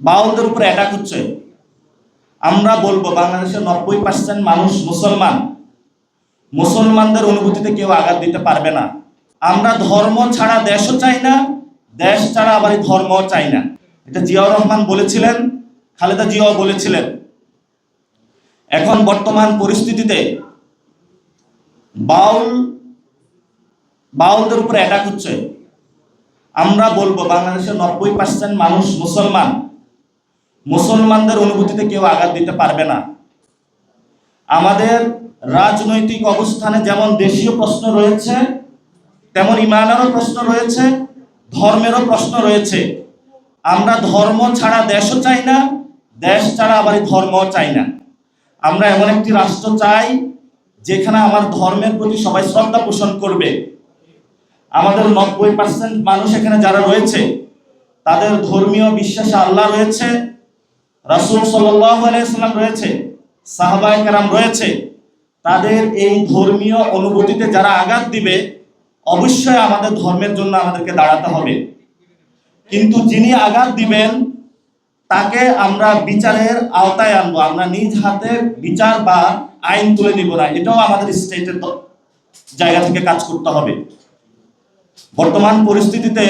বাউলদের উপরে অ্যাটাক হচ্ছে। আমরা বলব, বাংলাদেশের নব্বই পার্সেন্ট মানুষ মুসলমান। মুসলমানদের অনুভূতিতে কেউ আঘাত দিতে পারবে না। আমরা ধর্ম ছাড়া দেশও চাই না, দেশ ছাড়া আবার এই ধর্মও চাই না। এটা জিয়াউর রহমান বলেছিলেন, খালেদা জিয়াও বলেছিলেন। এখন বর্তমান পরিস্থিতিতে বাউল, বাউলদের উপরে অ্যাটাক হচ্ছে। আমরা বলব, বাংলাদেশের নব্বই পার্সেন্ট মানুষ মুসলমান। মুসলমানদের অনুভূতিতে কেউ আঘাত দিতে পারবে না। আমাদের রাজনৈতিক অবস্থানে যেমন দেশীয় প্রশ্ন রয়েছে, তেমন ইমানেরও প্রশ্ন রয়েছে, ধর্মেরও প্রশ্ন রয়েছে। আমরা ধর্ম ছাড়া দেশও চাই না, দেশ ছাড়া আবার ধর্মও চাই না। আমরা এমন একটি রাষ্ট্র চাই, যেখানে আমার ধর্মের প্রতি সবাই শ্রদ্ধা পোষণ করবে। আমাদের নব্বই পার্সেন্ট মানুষ এখানে যারা রয়েছে, তাদের ধর্মীয় বিশ্বাসে আল্লাহ রয়েছে রাসুল সাল্লাম রয়েছে সাহাবাই কারাম রয়েছে, তাদের এই ধর্মীয় অনুভূতিতে যারা আঘাত দিবে, অবশ্যই আমাদের ধর্মের জন্য আমাদেরকে দাঁড়াতে হবে। কিন্তু যিনি আঘাত দিবেন, তাকে আমরা বিচারের আওতায় আনব। আমরা নিজ হাতে বিচার বা আইন তুলে নিব না। এটাও আমাদের স্টেটের জায়গা থেকে কাজ করতে হবে। বর্তমান পরিস্থিতিতে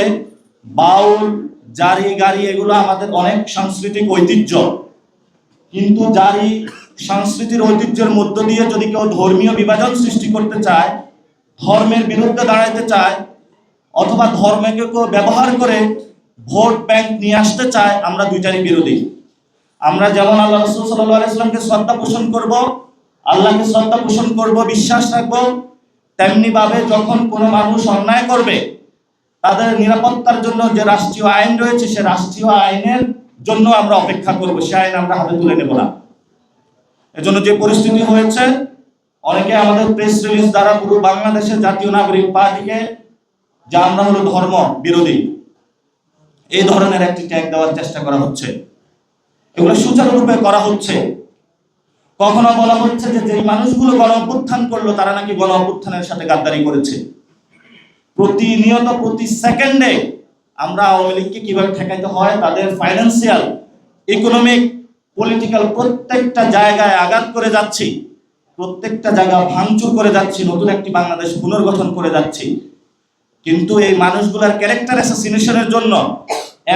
বাউল জারি গাড়ি এগুলো আমাদের অনেক সাংস্কৃতিক ঐতিহ্য। কিন্তু জারি সংস্কৃতির ঐতিহ্যের মধ্য দিয়ে যদি কেউ ধর্মীয় বিভাজন সৃষ্টি করতে চায়, ধর্মের বিরুদ্ধে দাঁড়াইতে চায়, অথবা ধর্মকে কেউ ব্যবহার করে ভোট ব্যাংক নিয়ে আসতে চায়, আমরা দুইটারই বিরোধী। আমরা যেমন আল্লাহ রসুল সাল্লাহ আলাইসলামকে শ্রদ্ধা পোষণ করব, আল্লাহকে শ্রদ্ধা পোষণ করব, বিশ্বাস রাখব তেমনি ভাবে যখন কোনো মানুষ অন্যায় করবে তাদের নিরাপত্তার জন্য যে রাষ্ট্রীয় আইন রয়েছে, সে রাষ্ট্রীয় আইনের জন্য আমরা অপেক্ষা করব। সে আইন আমরা হাতে তুলে নেব না। এজন্য যে পরিস্থিতি হয়েছে, অনেকে আমাদের প্রেস রিলিজ দ্বারা পুরো বাংলাদেশের জাতীয় নাগরিক পার্টিকে যা আমরা হলো ধর্ম বিরোধী, এই ধরনের একটি ট্যাগ দেওয়ার চেষ্টা করা হচ্ছে। এগুলো সুচারুরূপে করা হচ্ছে। কখনো বলা হচ্ছে যে যে মানুষগুলো গণ অভ্যুত্থান করল, তারা নাকি গণ অভ্যুত্থানের সাথে গাদ্দারি করেছে। প্রতিনিয়ত প্রতি সেকেন্ডে আমরা আওয়ামী লীগকে কীভাবে ঠেকাইতে হয়, তাদের ফাইন্যান্সিয়াল ইকোনমিক পলিটিক্যাল প্রত্যেকটা জায়গায় আঘাত করে যাচ্ছি, প্রত্যেকটা জায়গা ভাঙচুর করে যাচ্ছি, নতুন একটি বাংলাদেশ পুনর্গঠন করে যাচ্ছি। কিন্তু এই মানুষগুলোর ক্যারেক্টার অ্যাসাসিনেশনের জন্য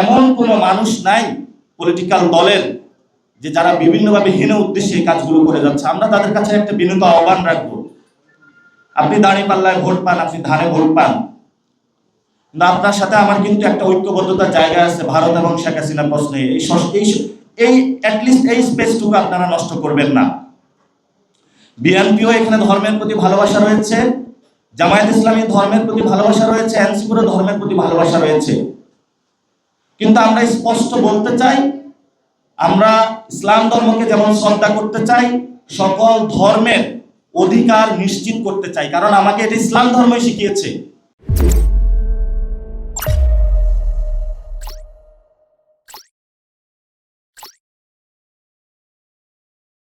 এমন কোনো মানুষ নাই পলিটিক্যাল দলের যে যারা বিভিন্নভাবে হীন উদ্দেশ্যে এই কাজগুলো করে যাচ্ছে। আমরা তাদের কাছে একটা বিনীত আহ্বান রাখব। আপনি দাঁড়িয়ে পাল্লায় ভোট পান, আপনি ধানে ভোট পান। কিন্তু আপনার সাথে আমার কিন্তু একটা ঐক্যবদ্ধতার জায়গা আছে, ভারত এবং শেখ হাসিনার প্রশ্নে। এই এই অ্যাটলিস্ট এই স্পেসটুকু আপনারা নষ্ট করবেন না। বিএনপিও এখানে ধর্মের প্রতি ভালোবাসা রয়েছে, জামায়াত ইসলামী ধর্মের প্রতি ভালোবাসা রয়েছে, এনসিপিরও ধর্মের প্রতি ভালোবাসা রয়েছে। কিন্তু আমরা স্পষ্ট বলতে চাই, আমরা ইসলাম ধর্মকে যেমন শ্রদ্ধা করতে চাই, সকল ধর্মের অধিকার নিশ্চিত করতে চাই। কারণ আমাকে এটা ইসলাম ধর্মই শিখিয়েছে।